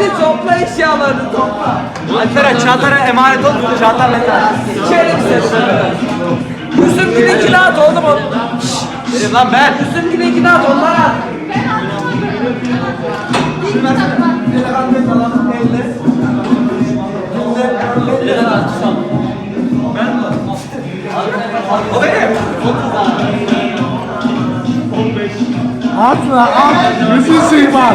Hadi topla eşyalarını topla. Alperen Çağatay'a emanet ol. Çağatay metal. İçerim seni. Yusuf'un ikini at oğlum o. Benim lan ben. Yusuf'un ikini at onlara at. O benim. Atla at. Bütün sıyman.